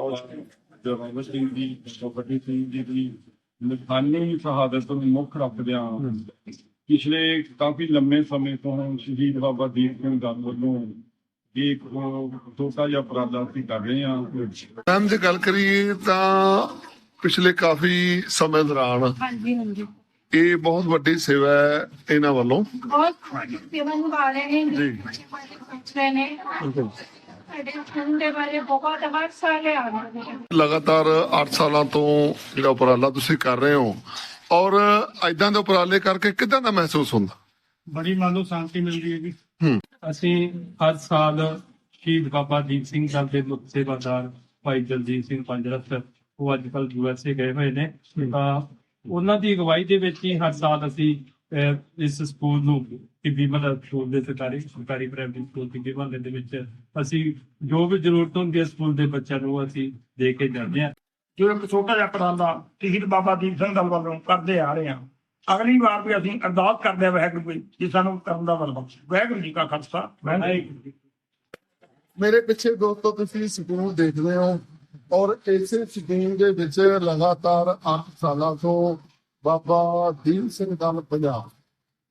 ਬਾਬਾ ਜਵਾਹਰ ਸਿੰਘ ਦੀ ਵੱਡੀ ਸਿੰਘ ਜੀ ਦੀ ਨਿਸ਼ਾਨੀ ਸ਼ਹਾਦਤ ਨੂੰ ਮੁੱਖ ਰੱਖਦਿਆਂ ਪਿਛਲੇ ਕਾਫੀ ਲੰਮੇ ਸਮੇਂ ਤੋਂ ਸ਼ਹੀਦ ਬਾਬਾ ਦੀਪ ਸਿੰਘ ਦਾ ਵੱਲੋਂ ਇੱਕ ਛੋਟਾ ਜਿਹਾ ਉਪਰਾਲਾ ਅਸੀਂ ਕਰ ਰਹੇ ਹਾਂ। ਮੈਮ ਜੇ ਗੱਲ ਕਰੀਏ ਤਾਂ ਪਿਛਲੇ ਕਾਫੀ ਸਮੇਂ ਦੌਰਾਨ ਹਾਂਜੀ ਹਾਂਜੀ। ਇਹ ਬਹੁਤ ਵੱਡੀ ਸੇਵਾ ਹੈ ਇਹਨਾਂ ਵੱਲੋਂ। ਬਹੁਤ ਸੇਵਾ ਨਿਭਾ ਰਹੇ ਨੇ। ਜੀ। ਸੋਚ ਰਹੇ ਨੇ ਸਾਡੇ ਸਕੂਲ ਦੇ ਬਾਰੇ ਬਹੁਤ ਹਰ ਸਾਲ ਆਉਂਦੇ ਨੇ ਲਗਾਤਾਰ 8 ਸਾਲਾਂ ਤੋਂ ਜਿਹੜਾ ਉਪਰਾਲਾ ਤੁਸੀਂ ਕਰ ਰਹੇ ਹੋ ਔਰ ਐਦਾਂ ਦੇ ਉਪਰਾਲੇ ਕਰਕੇ ਕਿਦਾਂ ਦਾ ਮਹਿਸੂਸ ਹੁੰਦਾ? ਬੜੀ ਮਨ ਨੂੰ ਸ਼ਾਂਤੀ ਮਿਲਦੀ ਹੈ ਜੀ। ਹੂੰ। ਅਸੀਂ ਹਰ ਸਾਲ ਸ਼ਹੀਦ ਬਾਬਾ ਦੀਪ ਸਿੰਘ ਸਾਹਿਬ ਦੇ ਮੁੱਖ ਸੇਵਾਦਾਰ ਭਾਈ ਜਗਜੀਤ ਸਿੰਘ ਪੰਜਰਤ ਉਹ ਅੱਜ ਕੱਲ ਯੂਐਸਏ ਗਏ ਹੋਏ ਨੇ। ਤਾਂ ਉਹਨਾਂ ਦੀ ਅਗਵਾਈ ਦੇ ਵਿੱਚ ਹੀ ਹਰ ਸਾਲ ਅਸੀਂ ਇਸ ਸਕੂਲ ਨੂੰ ਟਿੱਬੀ ਮਹੱਲਾ ਸਕੂਲ ਦੇ ਸਰਕਾਰੀ ਸਰਕਾਰੀ ਪ੍ਰਾਇਮਰੀ ਸਕੂਲ ਟਿੱਬੀ ਮਹੱਲੇ ਦੇ ਵਿੱਚ ਅਸੀਂ ਜੋ ਵੀ ਜ਼ਰੂਰਤ ਹੁੰਦੀ ਹੈ ਸਕੂਲ ਦੇ ਬੱਚਿਆਂ ਨੂੰ ਅਸੀਂ ਦੇ ਕੇ ਜਾਂਦੇ ਹਾਂ। ਜੋ ਇੱਕ ਛੋਟਾ ਜਿਹਾ ਉਪਰਾਲਾ ਸ਼ਹੀਦ ਬਾਬਾ ਦੀਪ ਸਿੰਘ ਦਲ ਵੱਲੋਂ ਕਰਦੇ ਆ ਰਹੇ ਹਾਂ। ਅਗਲੀ ਵਾਰ ਵੀ ਅਸੀਂ ਅਰਦਾਸ ਕਰਦੇ ਹਾਂ ਵਾਹਿਗੁਰੂ ਜੀ ਕਿ ਸਾਨੂੰ ਕਰਨ ਦਾ ਬਲ ਬਖਸ਼ੇ। ਵਾਹਿਗੁਰੂ ਜੀ ਕਾ ਖਾਲਸਾ ਵਾਹਿਗੁਰੂ ਜੀ ਕੀ ਫਤਿਹ। ਮੇਰੇ ਪਿੱਛੇ ਦੋਸਤੋ ਤੁਸੀਂ ਸਕੂਲ ਦੇਖਦੇ ਹੋ ਔਰ ਇਸੇ ਸਕੂਲ ਦੇ ਵਿੱਚ ਲਗਾਤਾਰ 8 ਸਾਲਾਂ ਤੋਂ ਬਾਬਾ ਦੀਪ ਸਿੰਘ ਦਲ ਪੰਜਾਬ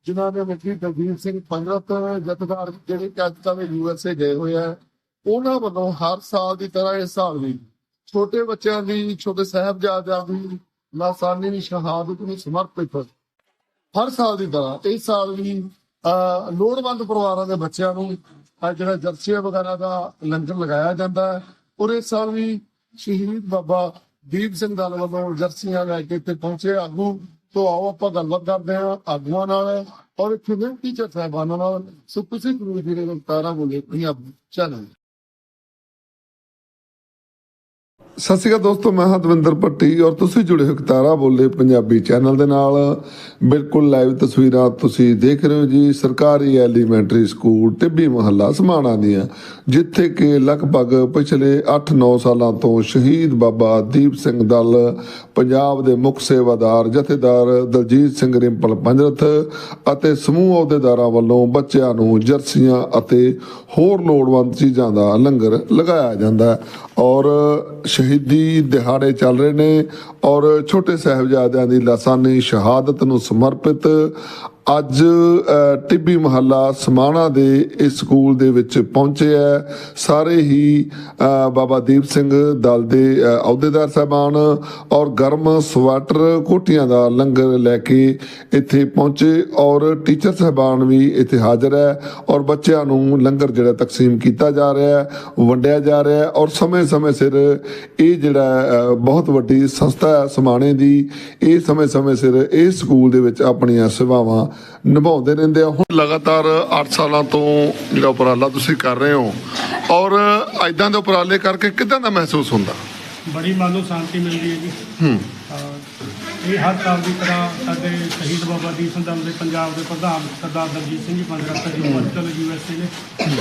ਜਿਨ੍ਹਾਂ ਦੇ ਮੁਖੀ ਦਲਜੀਤ ਸਿੰਘ ਪੰਜਰਤ ਜਥੇਦਾਰ ਜਿਹੜੇ ਕਿ ਅੱਜ ਯੂਐਸਏ ਗਏ ਹੋਏ ਆ ਉਹਨਾਂ ਵੱਲੋਂ ਹਰ ਸਾਲ ਦੀ ਤਰ੍ਹਾਂ ਇਸ ਸਾਲ ਵੀ ਛੋਟੇ ਬੱਚਿਆਂ ਦੀ ਛੋਟੇ ਸਾਹਿਬਜ਼ਾਦਿਆਂ ਦੀ ਲਾਸਾਨੀ ਸ਼ਹਾਦਤ ਨੂੰ ਸਮਰਪਿਤ ਹਰ ਸਾਲ ਦੀ ਤਰ੍ਹਾਂ ਇਸ ਸਾਲ ਵੀ ਅਹ, ਲੋੜਵੰਦ ਪਰਿਵਾਰਾਂ ਦੇ ਬੱਚਿਆਂ ਨੂੰ ਜਿਹੜਾ ਜਰਸੀਆਂ ਵਗੈਰਾ ਦਾ ਲੰਗਰ ਲਗਾਇਆ ਜਾਂਦਾ ਹੈ ਔਰ ਇਸ ਸਾਲ ਵੀ ਸ਼ਹੀਦ ਬਾਬਾ ਦੀਪ ਸਿੰਘ ਦਲ ਵੱਲੋਂ ਜਰਸੀਆਂ ਲੈ ਕੇ ਇੱਥੇ ਪਹੁੰਚੇ ਆਗੂ ਤੋਂ ਆਓ ਆਪਾਂ ਗੱਲਬਾਤ ਕਰਦੇ ਹਾਂ ਆਗੂਆਂ ਨਾਲ ਔਰ ਇੱਥੇ ਦੇ ਟੀਚਰ ਸਾਹਿਬਾਨਾਂ ਨਾਲ ਸੋ ਤੁਸੀਂ ਗੁਰੂ ਜੀ ਦੇ ਤਾਰਾ ਬੋਲੇ ਪੰਜਾਬੀ ਚੈਨਲ ਸਤਿ ਸ਼੍ਰੀ ਅਕਾਲ ਦੋਸਤੋ, ਮੈਂ ਹਾਂ ਦਵਿੰਦਰ ਭੱਟੀ ਔਰ ਤੁਸੀਂ ਜੁੜੇ ਹੋ ਤਾਰਾ ਬੋਲੇ ਪੰਜਾਬੀ ਚੈਨਲ ਦੇ ਨਾਲ। ਬਿਲਕੁਲ ਲਾਈਵ ਤਸਵੀਰਾਂ ਤੁਸੀਂ ਦੇਖ ਰਹੇ ਹੋ ਜੀ, ਸਰਕਾਰੀ ਐਲੀਮੈਂਟਰੀ ਸਕੂਲ ਟਿੱਬੀ ਮਹੱਲਾ ਸਮਾਣਾ ਦੀਆਂ, ਜਿੱਥੇ ਕਿ ਲਗਭਗ ਪਿਛਲੇ 8-9 ਸਾਲਾਂ ਤੋਂ ਸ਼ਹੀਦ ਬਾਬਾ ਦੀਪ ਸਿੰਘ ਦਲ, ਪੰਜਾਬ ਦੇ ਮੁੱਖ ਸੇਵਾਦਾਰ ਜਥੇਦਾਰ ਦਲਜੀਤ ਸਿੰਘ ਰਿੰਪਲ ਪੰਜਰਥ ਅਤੇ ਸਮੂਹ ਅਹੁਦੇਦਾਰਾਂ ਵੱਲੋਂ ਬੱਚਿਆਂ ਨੂੰ ਜਰਸੀਆਂ ਅਤੇ ਹੋਰ ਲੋੜਵੰਦ ਚੀਜ਼ਾਂ ਦਾ ਲੰਗਰ ਲਗਾਇਆ ਜਾਂਦਾ ਔਰ ਸ਼ਹੀਦੀ ਦਿਹਾੜੇ ਚੱਲ ਰਹੇ ਨੇ ਔਰ ਛੋਟੇ ਸਾਹਿਬਜ਼ਾਦਿਆਂ ਦੀ ਲਾਸਾਨੀ ਸ਼ਹਾਦਤ ਨੂੰ ਸਮਰਪਿਤ ਅੱਜ ਟਿੱਬੀ ਮਹੱਲਾ ਸਮਾਣਾ ਦੇ ਇਸ ਸਕੂਲ ਦੇ ਵਿੱਚ ਪਹੁੰਚੇ ਹੈ। ਸਾਰੇ ਹੀ ਬਾਬਾ ਦੀਪ ਸਿੰਘ ਦਲ ਦੇ ਅਹੁਦੇਦਾਰ ਸਾਹਿਬਾਨ ਔਰ ਗਰਮ ਸਵੈਟਰ ਕੋਟੀਆਂ ਦਾ ਲੰਗਰ ਲੈ ਕੇ ਇੱਥੇ ਪਹੁੰਚੇ ਔਰ ਟੀਚਰ ਸਾਹਿਬਾਨ ਵੀ ਇੱਥੇ ਹਾਜ਼ਰ ਹੈ ਔਰ ਬੱਚਿਆਂ ਨੂੰ ਲੰਗਰ ਜਿਹੜਾ ਤਕਸੀਮ ਕੀਤਾ ਜਾ ਰਿਹਾ ਹੈ, ਵੰਡਿਆ ਜਾ ਰਿਹਾ ਹੈ ਔਰ ਸਮੇਂ-ਸਮੇਂ ਸਿਰ ਇਹ ਜਿਹੜਾ ਬਹੁਤ ਵੱਡੀ ਸੰਸਥਾ ਹੈ ਸਮਾਣੇ ਦੀ, ਇਹ ਸਮੇਂ-ਸਮੇਂ ਸਿਰ ਇਸ ਸਕੂਲ ਦੇ ਵਿੱਚ ਆਪਣੀਆਂ ਸੇਵਾਵਾਂ ਨਿਭਾਉਂਦੇ ਰਹਿੰਦੇ ਆ। ਹੁਣ ਲਗਾਤਾਰ 8 ਸਾਲਾਂ ਤੋਂ ਜਿਹੜਾ ਉਪਰਾਲਾ ਤੁਸੀਂ ਕਰ ਰਹੇ ਹੋ ਔਰ ਐਦਾਂ ਦੇ ਉਪਰਾਲੇ ਕਰਕੇ ਕਿਦਾਂ ਦਾ ਮਹਿਸੂਸ ਹੁੰਦਾ? ਬੜੀ ਮਨ ਨੂੰ ਸ਼ਾਂਤੀ ਮਿਲਦੀ ਹੈ ਜੀ। ਹੂੰ। ਇਹ ਹਰ ਸਾਲ ਦੀ ਤਰ੍ਹਾਂ ਸਾਡੇ ਸ਼ਹੀਦ ਬਾਬਾ ਦੀਪ ਸਿੰਘ ਦੇ ਪੰਜਾਬ ਦੇ ਪ੍ਰਧਾਨ ਸਰਦਾਰ ਦਲਜੀਤ ਸਿੰਘ ਜੀ ਪੰਜਰਤ ਜੋ ਅੱਜ ਯੂਐਸਏ ਨੇ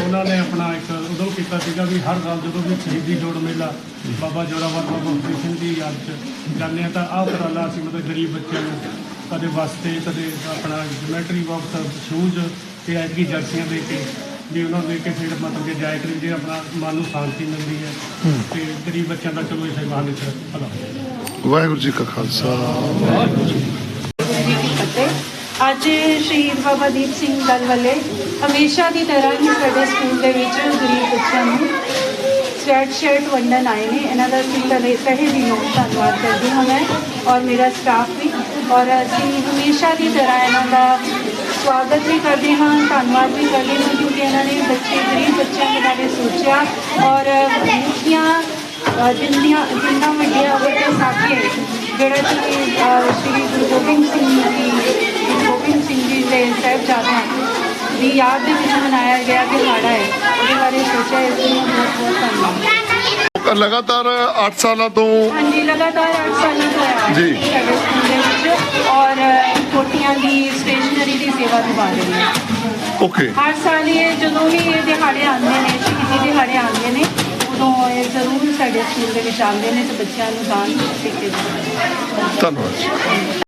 ਉਹਨਾਂ ਨੇ ਆਪਣਾ ਇੱਕ ਉਦੋਂ ਕੀਤਾ ਸੀਗਾ ਵੀ ਹਰ ਸਾਲ ਜਦੋਂ ਵੀ ਸ਼ਹੀਦੀ ਜੋੜ ਮੇਲਾ ਬਾਬਾ ਜੋਰਾਵਰ ਬਾਬਾ ਸਿੰਘ ਦੀ ਯਾਦ 'ਚ ਜਾਂਦੇ ਆ ਤਾਂ ਆਹ ਉਪਰਾਲਾ ਅਸੀਂ ਮਤਲਬ ਗਰੀਬ ਬੱਚਿਆਂ ਨੂੰ ਕਦੇ ਵਾਸਤੇ ਕਦੇ ਆਪਣਾ ਜਿਮੈਟਰੀ ਬਾਕਸ ਸ਼ੂਜ਼ ਤੇ ਐਤਕੀ ਜਰਸੀਆਂ ਦੇ ਕੇ ਵੀ ਉਹਨਾਂ ਨੂੰ ਦੇ ਕੇ ਫਿਰ ਮਤਲਬ ਕਿ ਜਾਇ ਕਰੀ ਜੇ ਆਪਣਾ ਮਨ ਨੂੰ ਸ਼ਾਂਤੀ ਮਿਲਦੀ ਹੈ ਤੇ ਗਰੀਬ ਬੱਚਿਆਂ ਦਾ ਚਲੋ ਇਸ ਬਹਾਨੇ ਚ ਭਲਾ। ਵਾਹਿਗੁਰੂ ਜੀ ਕਾ ਖਾਲਸਾ। ਜੀ ਕੀ ਫਤਿਹ। ਅੱਜ ਸ਼ਹੀਦ ਬਾਬਾ ਦੀਪ ਸਿੰਘ ਦਲ ਵੱਲੇ ਹਮੇਸ਼ਾ ਦੀ ਤਰ੍ਹਾਂ ਹੀ ਸਾਡੇ ਸਕੂਲ ਦੇ ਵਿੱਚ ਗਰੀਬ ਬੱਚਿਆਂ ਨੂੰ ਸਵੈਟ ਸ਼ਰਟ ਵੰਡਣ ਆਏ ਨੇ। ਇਹਨਾਂ ਦਾ ਅਸੀਂ ਤਹਿ ਦਿਲੋਂ ਧੰਨਵਾਦ ਕਰਦੀ ਹਾਂ ਮੈਂ ਔਰ ਮੇਰਾ ਸਟਾਫ ਵੀ। ਔਰ ਅਸੀਂ ਹਮੇਸ਼ਾ ਦੀ ਤਰ੍ਹਾਂ ਇਹਨਾਂ ਦਾ ਸਵਾਗਤ ਵੀ ਕਰਦੇ ਹਾਂ, ਧੰਨਵਾਦ ਵੀ ਕਰਦੇ ਹਾਂ, ਕਿਉਂਕਿ ਇਹਨਾਂ ਨੇ ਬੱਚੇ, ਗਰੀਬ ਬੱਚਿਆਂ ਦੇ ਬਾਰੇ ਸੋਚਿਆ ਔਰ ਮੁਖੀਆਂ ਜਿੰਨੀਆਂ, ਜਿੰਨਾ ਵੱਡੀਆਂ ਵੱਡੇ ਸਾਥੀ ਹੈ ਜਿਹੜਾ ਕਿ ਸ਼੍ਰੀ ਗੁਰੂ ਗੋਬਿੰਦ ਸਿੰਘ ਜੀ ਗੁਰੂ ਗੋਬਿੰਦ ਸਿੰਘ ਜੀ ਦੇ ਸਾਹਿਬਜ਼ਾਦਿਆਂ ਦੀ ਯਾਦ ਦੇ ਵਿੱਚ ਮਨਾਇਆ ਗਿਆ ਦਿਹਾੜਾ ਹੈ, ਉਹਦੇ ਬਾਰੇ ਸੋਚਿਆ ਇਸ ਲਈ ਬਹੁਤ ਬਹੁਤ ਧੰਨਵਾਦ। ਲਗਾਤਾਰ 8 ਸਾਲਾਂ ਤੋਂ ਹਾਂਜੀ ਲਗਾਤਾਰ 8 ਸਾਲਾਂ ਤੋਂ ਆਇਆ ਜੀ। ਔਰ ਕੋਟੀਆਂ ਦੀ ਸਟੇਸ਼ਨਰੀ ਦੀ ਸੇਵਾ ਨਿਭਾ ਰਹੀ ਹੈ ਓਕੇ ਹਰ ਸਾਲ ਇਹ ਜਦੋਂ ਵੀ ਇਹ ਦਿਹਾੜੇ ਆਉਂਦੇ ਨੇ ਸ਼ਹੀਦੀ ਦਿਹਾੜੇ ਆਉਂਦੇ ਨੇ ਤੋਂ ਇਹ ਜ਼ਰੂਰ ਸਾਡੇ ਸਕੂਲ ਦੇ ਵਿੱਚ ਆਉਂਦੇ ਨੇ ਤੇ ਬੱਚਿਆਂ ਨੂੰ ਦਾਨ ਸਿੱਖੇ ਧੰਨਵਾਦ ਜੀ।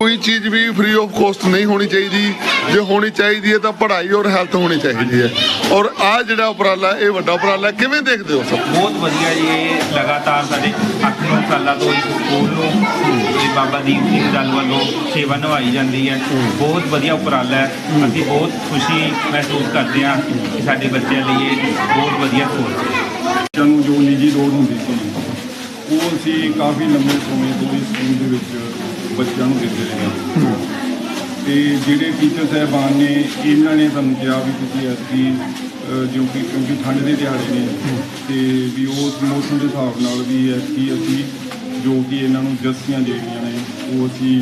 ਕੋਈ ਚੀਜ਼ ਵੀ ਫ੍ਰੀ ਆਫ ਕੋਸਟ ਨਹੀਂ ਹੋਣੀ ਚਾਹੀਦੀ। ਜੇ ਹੋਣੀ ਚਾਹੀਦੀ ਹੈ ਤਾਂ ਪੜ੍ਹਾਈ ਔਰ ਹੈਲਥ ਹੋਣੀ ਚਾਹੀਦੀ ਹੈ। ਔਰ ਆ ਜਿਹੜਾ ਉਪਰਾਲਾ ਇਹ ਵੱਡਾ ਉਪਰਾਲਾ ਕਿਵੇਂ ਦੇਖਦੇ ਹੋ ਸਭ ਬਹੁਤ ਵਧੀਆ ਜੀ ਇਹ ਲਗਾਤਾਰ ਸਾਡੇ 8-9 ਸਾਲਾਂ ਤੋਂ ਇਸ ਸਕੂਲ ਨੂੰ ਇਹ ਬਾਬਾ ਦੀਪ ਸਿੰਘ ਦਲ ਵੱਲੋਂ ਸੇਵਾ ਨਿਭਾਈ ਜਾਂਦੀ ਹੈ। ਬਹੁਤ ਵਧੀਆ ਉਪਰਾਲਾ ਹੈ। ਅਸੀਂ ਬਹੁਤ ਖੁਸ਼ੀ ਮਹਿਸੂਸ ਕਰਦੇ ਹਾਂ ਕਿ ਸਾਡੇ ਬੱਚਿਆਂ ਲਈ ਇਹ ਬਹੁਤ ਵਧੀਆ ਸਹੂਲਤ ਹੈ। ਬੱਚਿਆਂ ਨੂੰ ਜੋ ਨਿੱਜੀ ਲੋੜ ਹੁੰਦੀ ਸੀ ਉਹ ਅਸੀਂ ਕਾਫੀ ਲੰਮੇ ਸਮੇਂ ਤੋਂ ਇਸ ਸਕੂਲ ਦੇ ਵਿੱਚ ਬੱਚਿਆਂ ਨੂੰ ਦਿੰਦੇ ਰਹੇ ਹਾਂ। ਤੇ ਜਿਹੜੇ ਟੀਚਰ ਸਾਹਿਬਾਨ ਨੇ ਇਹਨਾਂ ਨੇ ਸਾਨੂੰ ਕਿਹਾ ਵੀ ਤੁਸੀਂ ਐਸੀ ਜੋ ਕਿ ਕਿਉਂਕਿ ਠੰਡ ਦੇ ਦਿਹਾੜੇ ਨੇ ਤੇ ਵੀ ਉਸ ਮੌਸਮ ਦੇ ਹਿਸਾਬ ਨਾਲ ਵੀ ਐਸੀ ਅਸੀਂ ਜੋ ਕਿ ਇਹਨਾਂ ਨੂੰ ਜੱਸੀਆਂ ਜਿਹੜੀਆਂ ਨੇ ਉਹ ਅਸੀਂ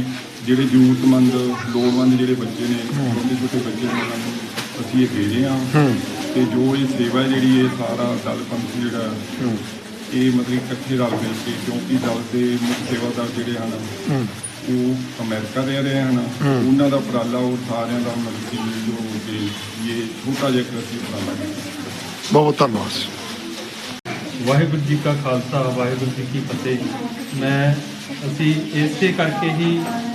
ਜਿਹੜੇ ਜ਼ਰੂਰਤਮੰਦ ਲੋੜਵੰਦ ਜਿਹੜੇ ਬੱਚੇ ਨੇ ਛੋਟੇ ਛੋਟੇ ਬੱਚੇ ਨੇ ਉਹਨਾਂ ਨੂੰ ਅਸੀਂ ਇਹ ਦੇ ਰਹੇ ਹਾਂ। ਤੇ ਜੋ ਇਹ ਸੇਵਾ ਜਿਹੜੀ ਇਹ ਸਾਰਾ ਦਲ ਪੰਥ ਜਿਹੜਾ ਇਹ ਮਤਲਬ ਇਕੱਠੇ ਰਲ ਮਿਲ ਕੇ ਕਿਉਂਕਿ ਦਲ ਦੇ ਮੁੱਖ ਸੇਵਾਦਾਰ ਜਿਹੜੇ ਹਨ ਉਹ ਅਮਰੀਕਾ ਦੇ ਰਹੇ ਹਨ। ਉਹਨਾਂ ਦਾ ਉਪਰਾਲਾ ਉਹ ਸਾਰਿਆਂ ਦਾ ਮਤਲਬ ਕਿ ਜੋ ਕਿ ਇਹ ਛੋਟਾ ਜਿਹਾ ਇੱਕ ਅਸੀਂ ਉਪਰਾਲਾ ਕੀਤਾ। ਬਹੁਤ ਧੰਨਵਾਦ। ਵਾਹਿਗੁਰੂ ਜੀ ਕਾ ਖਾਲਸਾ ਵਾਹਿਗੁਰੂ ਜੀ ਕੀ ਫਤਿਹ ਮੈਂ ਅਸੀਂ ਇਸੇ ਕਰਕੇ ਹੀ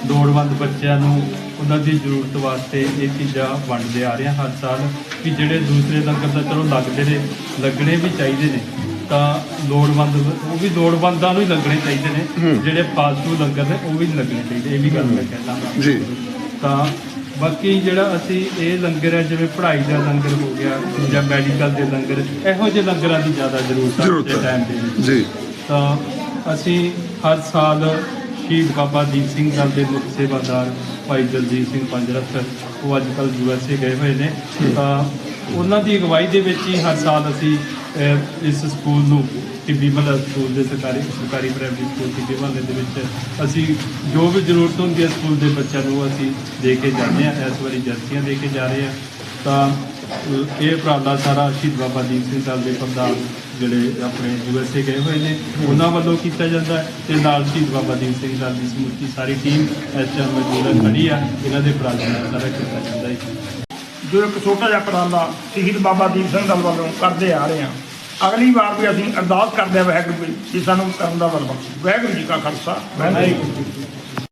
ਲੋੜਵੰਦ ਬੱਚਿਆਂ ਨੂੰ ਉਹਨਾਂ ਦੀ ਜ਼ਰੂਰਤ ਵਾਸਤੇ ਇਹ ਚੀਜ਼ਾਂ ਵੰਡਦੇ ਆ ਰਹੇ ਹਾਂ ਹਰ ਸਾਲ ਕਿ ਜਿਹੜੇ ਦੂਸਰੇ ਲੰਗਰ ਤਾਂ ਚਲੋ ਲੱਗਦੇ ਨੇ ਲੱਗਣੇ ਵੀ ਚਾਹੀਦੇ ਨੇ। ਤਾਂ ਲੋੜਵੰਦ ਉਹ ਵੀ ਲੋੜਵੰਦਾਂ ਨੂੰ ਹੀ ਲੱਗਣੇ ਚਾਹੀਦੇ ਨੇ ਜਿਹੜੇ ਫਾਲਤੂ ਲੰਗਰ ਨੇ ਉਹ ਵੀ ਲੱਗਣੇ ਚਾਹੀਦੇ ਇਹ ਵੀ ਗੱਲ ਮੈਂ ਕਹਿਣਾ ਜੀ। ਤਾਂ ਬਾਕੀ ਜਿਹੜਾ ਅਸੀਂ ਇਹ ਲੰਗਰ ਹੈ ਜਿਵੇਂ ਪੜ੍ਹਾਈ ਦਾ ਲੰਗਰ ਹੋ ਗਿਆ ਜਾਂ ਮੈਡੀਕਲ ਦੇ ਲੰਗਰ ਇਹੋ ਜਿਹੇ ਲੰਗਰਾਂ ਦੀ ਜ਼ਿਆਦਾ ਜ਼ਰੂਰਤ ਹੈ। ਹੈ। ਟਾਈਮ ਵਿੱਚ। ਜੀ। ਤਾਂ ਅਸੀਂ ਹਰ ਸਾਲ ਸ਼ਹੀਦ ਬਾਬਾ ਦੀਪ ਸਿੰਘ ਦਲ ਦੇ ਮੁੱਖ ਸੇਵਾਦਾਰ ਭਾਈ ਦਲਜੀਤ ਸਿੰਘ ਪੰਜਰਤ ਉਹ ਅੱਜ ਕੱਲ੍ਹ ਯੂ ਐਸ ਏ ਗਏ ਹੋਏ ਨੇ। ਤਾਂ ਉਹਨਾਂ ਦੀ ਅਗਵਾਈ ਦੇ ਵਿੱਚ ਹੀ ਹਰ ਸਾਲ ਅਸੀਂ ਇਸ ਸਕੂਲ ਨੂੰ ਟਿੱਬੀ ਮਹੱਲਾ ਸਕੂਲ ਦੇ ਸਰਕਾਰੀ ਸਰਕਾਰੀ ਪ੍ਰਾਇਮਰੀ ਸਕੂਲ ਟਿੱਬੀ ਮਹੱਲੇ ਦੇ ਵਿੱਚ ਅਸੀਂ ਜੋ ਵੀ ਜ਼ਰੂਰਤ ਹੁੰਦੀ ਹੈ ਸਕੂਲ ਦੇ ਬੱਚਿਆਂ ਨੂੰ ਅਸੀਂ ਦੇ ਕੇ ਜਾਂਦੇ ਹਾਂ, ਇਸ ਵਾਰੀ ਜਰਸੀਆਂ ਦੇ ਕੇ ਜਾ ਰਹੇ ਹਾਂ। ਤਾਂ ਇਹ ਉਪਰਾਲਾ ਸਾਰਾ ਸ਼ਹੀਦ ਬਾਬਾ ਦੀਪ ਸਿੰਘ ਦਲ ਦੇ ਪ੍ਰਧਾਨ ਜਿਹੜੇ ਆਪਣੇ ਯੂਐਸਏ ਗਏ ਹੋਏ ਨੇ, ਉਹਨਾਂ ਵੱਲੋਂ ਕੀਤਾ ਜਾਂਦਾ ਹੈ ਤੇ ਨਾਲ ਸ਼ਹੀਦ ਬਾਬਾ ਦੀਪ ਸਿੰਘ ਦਲ ਦੀ ਸਮੁੱਚੀ ਸਾਰੀ ਟੀਮ ਇਸ ਮੌਜੂਦ ਖੜੀ ਆ। ਇਹਨਾਂ ਦੇ ਉਪਰਾਲੇ ਨਾਲ ਸਾਰਾ ਕੀਤਾ ਜਾਂਦਾ ਹੈ। ਜੋ ਇੱਕ ਛੋਟਾ ਜਿਹਾ ਉਪਰਾਲਾ ਸ਼ਹੀਦ ਬਾਬਾ ਦੀਪ ਸਿੰਘ ਦਲ ਵੱਲੋਂ ਕਰਦੇ ਆ ਰਹੇ ਹਾਂ। ਅਗਲੀ ਵਾਰ ਵੀ ਅਸੀਂ ਅਰਦਾਸ ਕਰਦੇ ਹਾਂ ਵਾਹਿਗੁਰੂ ਜੀ ਕਿ ਸਾਨੂੰ ਕਰਨ ਦਾ ਬਲ ਬਖਸ਼ੇ ਵਾਹਿਗੁਰੂ ਜੀ ਕਾ ਖਾਲਸਾ, ਵਾਹਿਗੁਰੂ ਜੀ